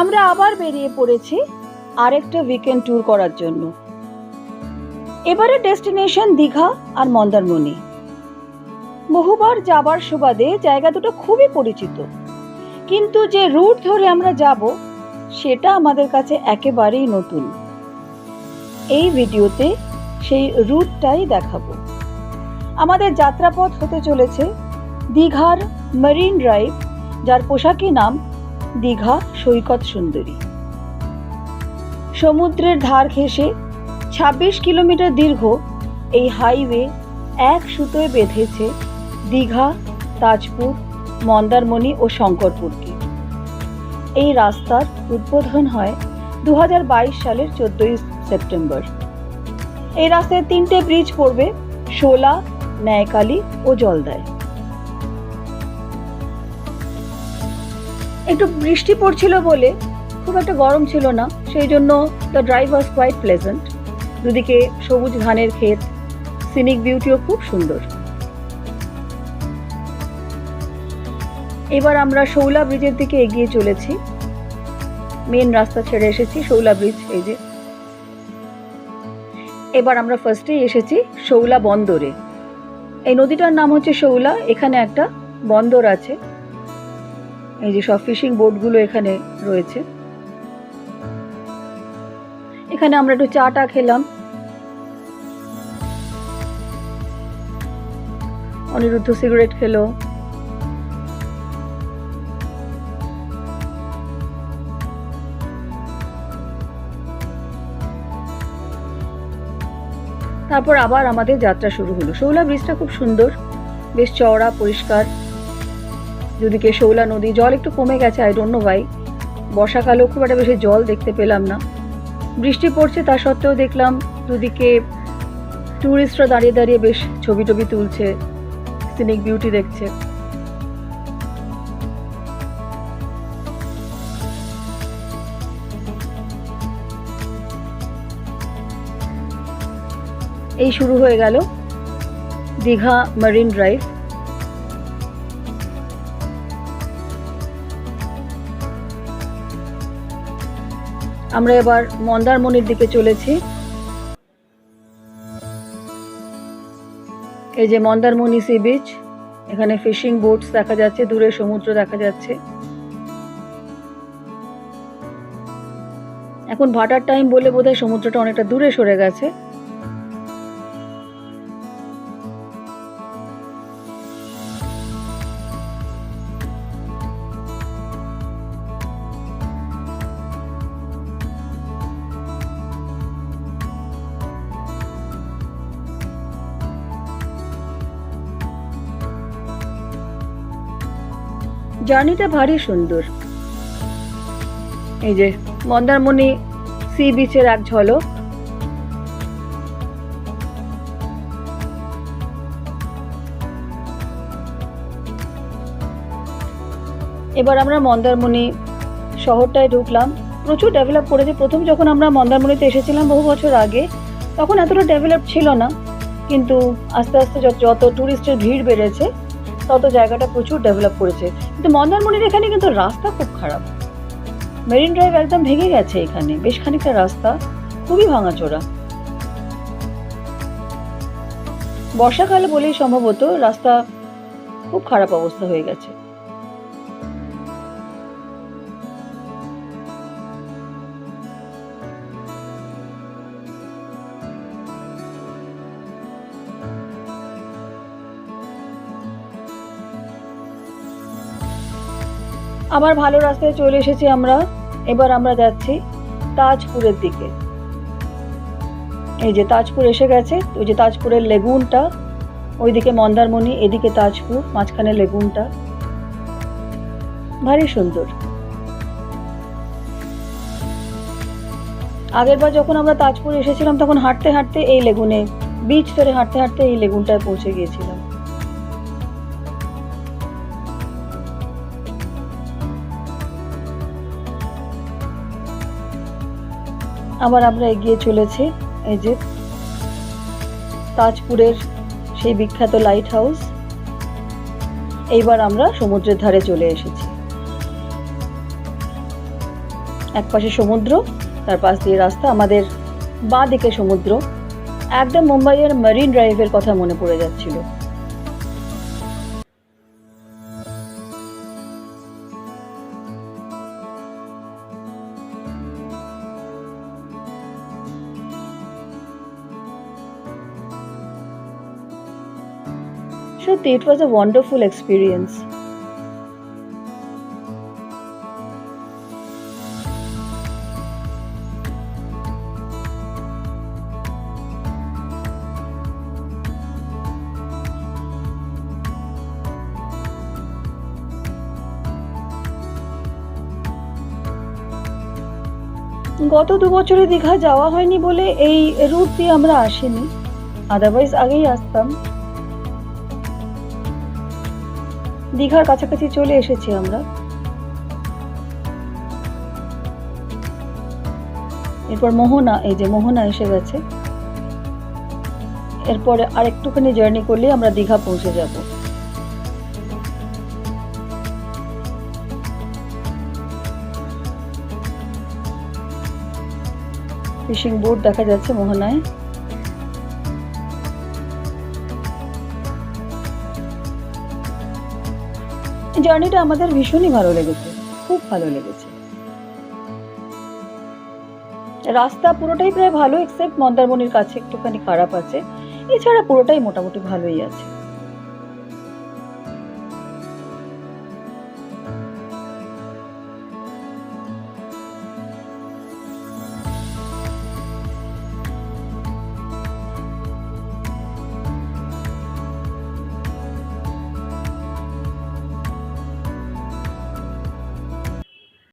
আমরা আবার বেরিয়ে পড়েছি আরেকটা উইকেন্ড ট্যুর করার জন্য। এবারে ডেস্টিনেশন দীঘা আর মন্দারমণি। বহুবার যাবার সুবাদে জায়গা দুটো খুবই পরিচিত। কিন্তু যে রুট ধরে আমরা যাব, সেটা আমাদের কাছে একেবারেই নতুন। এই ভিডিওতে সেই রুটটাই দেখাবো। আমাদের যাত্রাপথ হতে চলেছে দীঘার মেরিন ড্রাইভ যার পোশাকি নাম দীঘা, সৈকত সুন্দরী। সমুদ্রের ধার ঘেঁষে ২৬ কিলোমিটার দীর্ঘ এই হাইওয়ে এক সুতোয় বেঁধেছে দীঘা, তাজপুর, মন্দারমণি ও শঙ্করপুরকে। এই রাস্তার উদ্বোধন হয় দু হাজার বাইশ সালের চোদ্দই সেপ্টেম্বর। এই রাস্তায় তিনটে ব্রিজ পড়বে, শোলা, ন্যায়কালী ও জলদায়। একটু বৃষ্টি পড়ছিল বলে খুব একটা গরম ছিল না, সেই জন্য the drive was quite pleasant দুদিকে সবুজ ধানের ক্ষেত সিনিক বিউটিও খুব সুন্দর। এবার আমরা শৌলা ব্রিজের দিকে এগিয়ে চলেছি। মেন রাস্তা ছেড়ে এসেছি শৌলা ব্রিজ, এই যে। এবার আমরা ফার্স্টেই এসেছি শৌলা বন্দরে। এই নদীটার নাম হচ্ছে শৌলা, এখানে একটা বন্দর আছে। এই যে সব ফিশিং বোটগুলো এখানে রয়েছে। এখানে আমরা একটু চাটা খেলাম। অনিরুদ্ধ সিগারেট খেলো। তারপর আবার আমাদের যাত্রা শুরু হলো। শৌলা ব্রিজটা খুব সুন্দর। বেশ চওড়া, পরিষ্কার। দুদিকে শৌলা নদী, জল একটু কমে গেছে আই ডোন্ট নো ভাই বর্ষাকালেও খুব একটা বেশি জল দেখতে পেলাম না। বৃষ্টি পড়ছে, তা সত্ত্বেও দেখলাম দুদিকে ট্যুরিস্টরা দাঁড়িয়ে দাঁড়িয়ে বেশ ছবি টবি তুলছে সিনিক বিউটি দেখছে। এই শুরু হয়ে গেল দীঘা মারিন ড্রাইভ। আমরা এবার মন্দারমণির দিকে চলেছি। এই যে মন্দারমণি সি বিচ, এখানে ফিশিং বোটস দেখা যাচ্ছে, দূরে সমুদ্র দেখা যাচ্ছে। এখন ভাটার টাইম বলে বোধহয় সমুদ্রটা অনেকটা দূরে সরে গেছে। জার্নিটা ভারী সুন্দর। এই যে মন্দারমণি সি বিচের এক ঝলক। এবার আমরা মন্দারমণি শহরটায় ঢুকলাম। প্রচুর ডেভেলপ করেছে। প্রথম যখন আমরা মন্দারমণিতে এসেছিলাম বহু বছর আগে, তখন এতটা ডেভেলপ ছিল না। কিন্তু আস্তে আস্তে যত ট্যুরিস্টের ভিড় বেড়েছে তত জায়গাটা প্রচুর ডেভেলপ করেছে। কিন্তু মন্দারমণির এখানে কিন্তু রাস্তা খুব খারাপ। মেরিন ড্রাইভ একদম ভেঙে গেছে এখানে। বেশ খানিকটা রাস্তা, খুবই ভাঙাচোরা। বর্ষাকাল বলেই সম্ভবত রাস্তা খুব খারাপ অবস্থা হয়ে গেছে। আবার ভালো রাস্তায় চলে এসেছি আমরা। এবার আমরা যাচ্ছি তাজপুরের দিকে। এই যে তাজপুর এসে গেছে, ওই যে তাজপুরের লেগুনটা, ওইদিকে মন্দারমণি, এদিকে তাজপুর, মাঝখানে লেগুনটা। ভারী সুন্দর। আগের বার যখন আমরা তাজপুর এসেছিলাম, তখন হাঁটতে হাঁটতে এই লেগুনে বিচ ধরে হাঁটতে হাঁটতে এই লেগুনটায় পৌঁছে গিয়েছিলাম। আবার আমরা এগিয়ে চলেছি, এই যে তাজপুরের সেই বিখ্যাত লাইট হাউস এইবার আমরা সমুদ্রের ধারে চলে এসেছি। এক পাশে সমুদ্র, তার পাশ দিয়ে রাস্তা, আমাদের বাঁ দিকে সমুদ্র। একদম মুম্বাইয়ের মেরিন ড্রাইভের কথা মনে পড়ে যাচ্ছিল। সত্যি it was a wonderful experience গত দু বছরে দীঘা যাওয়া হয়নি বলে এই রুট দিয়ে আমরা আসিনি। আদারওয়াইজ আগেই আসতাম। দীঘার কাছাকাছি চলে এসেছি আমরা। এরপর মোহনা, এই যে মোহনা এসে গেছে। এরপরে আর একটুখানি জার্নি করলে আমরা দীঘা পৌঁছে যাব। ফিশিং বোট দেখা যাচ্ছে মোহনায়। জার্নিটা আমাদের ভীষণই ভালো লেগেছে, খুব ভালো লেগেছে। রাস্তা পুরোটাই প্রায় ভালো এক্সেপ্ট মন্দারমণির কাছে একটুখানি খারাপ আছে। এছাড়া পুরোটাই মোটামুটি ভালোই আছে।